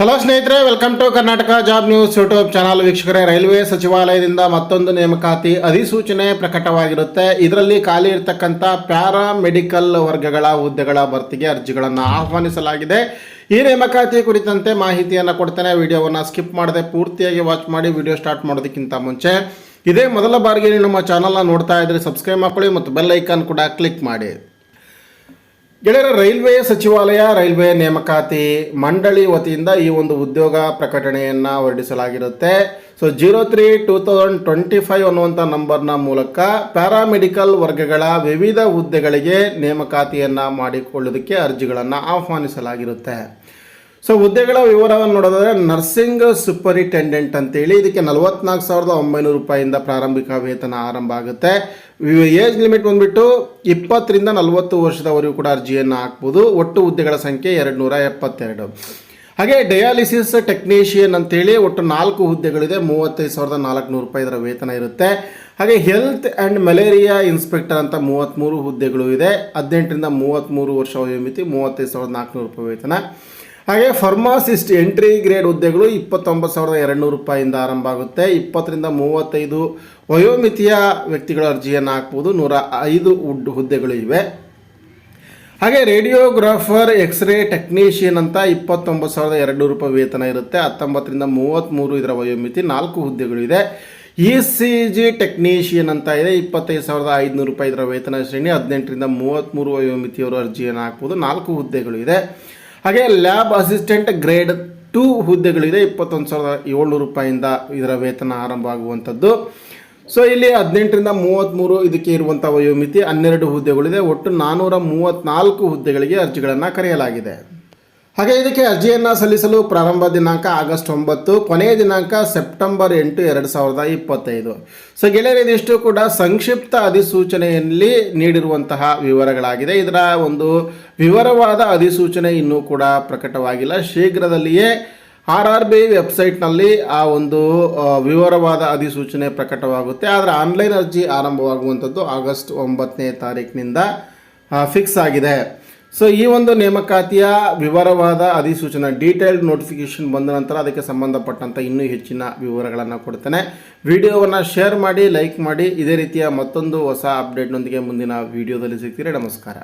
Hello ಸ್ನೇಹಿತರೆ welcome to Karnataka job news YouTube channel ವೀಕ್ಷಕರೇ, railway ಸಚಿವಾಲಯದಿಂದ ಮತ್ತೊಂದು ನೇಮಕಾತಿ ಅಧಿಸೂಚನೆ ಪ್ರಕಟವಾಗಿರುತ್ತೆ. ಇದರಲ್ಲಿ ಖಾಲಿ ಇರತಕ್ಕಂಥ ಪ್ಯಾರಾ ಮೆಡಿಕಲ್ ವರ್ಗಗಳ ಹುದ್ದೆಗಳ ಭರ್ತಿಗೆ ಅರ್ಜಿಗಳನ್ನು ಆಹ್ವಾನಿಸಲಾಗಿದೆ. ಈ ನೇಮಕಾತಿ ಕುರಿತಂತೆ ಮಾಹಿತಿಯನ್ನು ಕೊಡ್ತೇನೆ. ವಿಡಿಯೋವನ್ನು ಸ್ಕಿಪ್ ಮಾಡದೆ ಪೂರ್ತಿಯಾಗಿ ವಾಚ್ ಮಾಡಿ ವಿಡಿಯೋ ಸ್ಟಾರ್ಟ್ ಮಾಡೋದಕ್ಕಿಂತ ಮುಂಚೆ ಇದೇ ಮೊದಲ ಬಾರಿಗೆ ನಮ್ಮ ಚಾನಲ್ನ ನೋಡ್ತಾ ಇದ್ರೆ ಸಬ್ಸ್ಕ್ರೈಬ್ ಮಾಡ್ಕೊಳ್ಳಿ ಮತ್ತು ಬೆಲ್ ಐಕಾನ್ ಕೂಡ ಕ್ಲಿಕ್ ಮಾಡಿ. ಗೆಳೆಯರ ರೈಲ್ವೆ ಸಚಿವಾಲಯ, ರೈಲ್ವೆ ನೇಮಕಾತಿ ಮಂಡಳಿ ವತಿಯಿಂದ ಈ ಒಂದು ಉದ್ಯೋಗ ಪ್ರಕಟಣೆಯನ್ನು ಹೊರಡಿಸಲಾಗಿರುತ್ತೆ. So zero three two thousand twenty five ಅನ್ನುವಂಥ ನಂಬರ್ನ ಮೂಲಕ ಪ್ಯಾರಾಮೆಡಿಕಲ್ ವರ್ಗಗಳ ವಿವಿಧ ಹುದ್ದೆಗಳಿಗೆ ನೇಮಕಾತಿಯನ್ನು ಮಾಡಿಕೊಳ್ಳೋದಕ್ಕೆ ಅರ್ಜಿಗಳನ್ನು ಆಹ್ವಾನಿಸಲಾಗಿರುತ್ತೆ. ಸೊ ಹುದ್ದೆಗಳ ವಿವರವನ್ನು ನೋಡೋದಾದ್ರೆ ನರ್ಸಿಂಗ್ ಸೂಪರಿಟೆಂಡೆಂಟ್ ಅಂತೇಳಿ ಇದಕ್ಕೆ ನಲವತ್ನಾಲ್ಕು ಸಾವಿರದ ಒಂಬೈನೂರು ರೂಪಾಯಿಂದ ಪ್ರಾರಂಭಿಕ ವೇತನ ಆರಂಭ ಆಗುತ್ತೆ. ಏಜ್ ಲಿಮಿಟ್ ಬಂದ್ಬಿಟ್ಟು ಇಪ್ಪತ್ತರಿಂದ ನಲವತ್ತು ವರ್ಷದವರೆಗೂ ಕೂಡ ಅರ್ಜಿಯನ್ನು ಹಾಕ್ಬೋದು. ಒಟ್ಟು ಹುದ್ದೆಗಳ ಸಂಖ್ಯೆ ಎರಡು ನೂರ ಎಪ್ಪತ್ತೆರಡು. ಹಾಗೆ ಡಯಾಲಿಸಿಸ್ ಟೆಕ್ನಿಷಿಯನ್ ಅಂತೇಳಿ ಒಟ್ಟು ನಾಲ್ಕು ಹುದ್ದೆಗಳಿದೆ. ಮೂವತ್ತೈದು ಸಾವಿರದ ನಾಲ್ಕುನೂರು ರೂಪಾಯಿ ಇದರ ವೇತನ ಇರುತ್ತೆ. ಹಾಗೆ ಹೆಲ್ತ್ ಆ್ಯಂಡ್ ಮಲೇರಿಯಾ ಇನ್ಸ್ಪೆಕ್ಟರ್ ಅಂತ ಮೂವತ್ತ್ಮೂರು ಹುದ್ದೆಗಳು ಇದೆ. ಹದಿನೆಂಟರಿಂದ ಮೂವತ್ತ್ಮೂರು ವರ್ಷ ವಯೋಮಿತಿ, ಮೂವತ್ತೈದು ಸಾವಿರದ ನಾಲ್ಕುನೂರು ರೂಪಾಯಿ ವೇತನ. ಹಾಗೆ ಫಾರ್ಮಾಸಿಸ್ಟ್ ಎಂಟ್ರಿ ಗ್ರೇಡ್ ಹುದ್ದೆಗಳು ಇಪ್ಪತ್ತೊಂಬತ್ತು ಸಾವಿರದ ಎರಡು ನೂರು ರೂಪಾಯಿಂದ ಆರಂಭ ಆಗುತ್ತೆ. ಇಪ್ಪತ್ತರಿಂದ ಮೂವತ್ತೈದು ವಯೋಮಿತಿಯ ವ್ಯಕ್ತಿಗಳ ಅರ್ಜಿಯನ್ನು ಹಾಕ್ಬೋದು. ನೂರ ಐದು ಹುಡ್ ಹುದ್ದೆಗಳು ಇವೆ. ಹಾಗೆ ರೇಡಿಯೋಗ್ರಾಫರ್, ಎಕ್ಸ್ರೇ ಟೆಕ್ನಿಷಿಯನ್ ಅಂತ ಇಪ್ಪತ್ತೊಂಬತ್ತು ಸಾವಿರದ ಎರಡು ನೂರು ರೂಪಾಯಿ ವೇತನ ಇರುತ್ತೆ. ಹತ್ತೊಂಬತ್ತರಿಂದ ಮೂವತ್ತ್ಮೂರು ಇದರ ವಯೋಮಿತಿ ನಾಲ್ಕು ಹುದ್ದೆಗಳಿದೆ ಇ ಸಿ ಜಿ ಟೆಕ್ನಿಷಿಯನ್ ಅಂತ ಇದೆ. ಇಪ್ಪತ್ತೈದು ಸಾವಿರದ ಐದುನೂರು ರೂಪಾಯಿ ಇದರ ವೇತನ ಶ್ರೇಣಿ. ಹದಿನೆಂಟರಿಂದ ಮೂವತ್ತ್ಮೂರು ವಯೋಮಿತಿಯವರು ಅರ್ಜಿಯನ್ನು ಹಾಕ್ಬೋದು. ನಾಲ್ಕು ಹುದ್ದೆಗಳು ಇದೆ. ಹಾಗೆ ಲ್ಯಾಬ್ ಅಸಿಸ್ಟೆಂಟ್ ಗ್ರೇಡ್ ಟೂ ಹುದ್ದೆಗಳಿದೆ. ಇಪ್ಪತ್ತೊಂದು ಸಾವಿರದ ಏಳ್ನೂರು ರೂಪಾಯಿಂದ ಇದರ ವೇತನ ಆರಂಭ ಆಗುವಂಥದ್ದು. ಸೊ ಇಲ್ಲಿ ಹದಿನೆಂಟರಿಂದ ಮೂವತ್ತ್ಮೂರು ಇದಕ್ಕೆ ಇರುವಂಥ ವಯೋಮಿತಿ ಹನ್ನೆರಡು ಹುದ್ದೆಗಳಿದೆ. ಒಟ್ಟು ನಾನ್ನೂರ ಮೂವತ್ತ್ನಾಲ್ಕು ಹುದ್ದೆಗಳಿಗೆ ಅರ್ಜಿಗಳನ್ನು ಕರೆಯಲಾಗಿದೆ. ಹಾಗೆ ಇದಕ್ಕೆ ಅರ್ಜಿಯನ್ನು ಸಲ್ಲಿಸಲು ಪ್ರಾರಂಭ ದಿನಾಂಕ ಆಗಸ್ಟ್ ಒಂಬತ್ತು, ಕೊನೆಯ ದಿನಾಂಕ ಸೆಪ್ಟೆಂಬರ್ ಎಂಟು ಎರಡು ಸಾವಿರದ ಇಪ್ಪತ್ತೈದು. ಸೊ ಗೆಳೆಯರು ಇದಿಷ್ಟು ಕೂಡ ಸಂಕ್ಷಿಪ್ತ ಅಧಿಸೂಚನೆಯಲ್ಲಿ ನೀಡಿರುವಂತಹ ವಿವರಗಳಾಗಿದೆ. ಇದರ ಒಂದು ವಿವರವಾದ ಅಧಿಸೂಚನೆ ಇನ್ನೂ ಕೂಡ ಪ್ರಕಟವಾಗಿಲ್ಲ. ಶೀಘ್ರದಲ್ಲಿಯೇ ಆರ್ ಆರ್ ಬಿ ವೆಬ್ಸೈಟ್ನಲ್ಲಿ ಆ ಒಂದು ವಿವರವಾದ ಅಧಿಸೂಚನೆ ಪ್ರಕಟವಾಗುತ್ತೆ. ಆದರೆ ಆನ್ಲೈನ್ ಅರ್ಜಿ ಆರಂಭವಾಗುವಂಥದ್ದು ಆಗಸ್ಟ್ ಒಂಬತ್ತನೇ ತಾರೀಕಿನಿಂದ ಫಿಕ್ಸ್ ಆಗಿದೆ. ಸೊ ಈ ಒಂದು ನೇಮಕಾತಿಯ ವಿವರವಾದ ಅಧಿಸೂಚನೆ ಡೀಟೇಲ್ಡ್ ನೋಟಿಫಿಕೇಶನ್ ಬಂದ ನಂತರ ಅದಕ್ಕೆ ಸಂಬಂಧಪಟ್ಟಂಥ ಇನ್ನೂ ಹೆಚ್ಚಿನ ವಿವರಗಳನ್ನು ಕೊಡ್ತೇನೆ. ವಿಡಿಯೋವನ್ನು ಶೇರ್ ಮಾಡಿ ಲೈಕ್ ಮಾಡಿ, ಇದೇ ರೀತಿಯ ಮತ್ತೊಂದು ಹೊಸ ಅಪ್ಡೇಟ್ನೊಂದಿಗೆ ಮುಂದಿನ ವಿಡಿಯೋದಲ್ಲಿ ಸಿಗ್ತೀರಿ. ನಮಸ್ಕಾರ.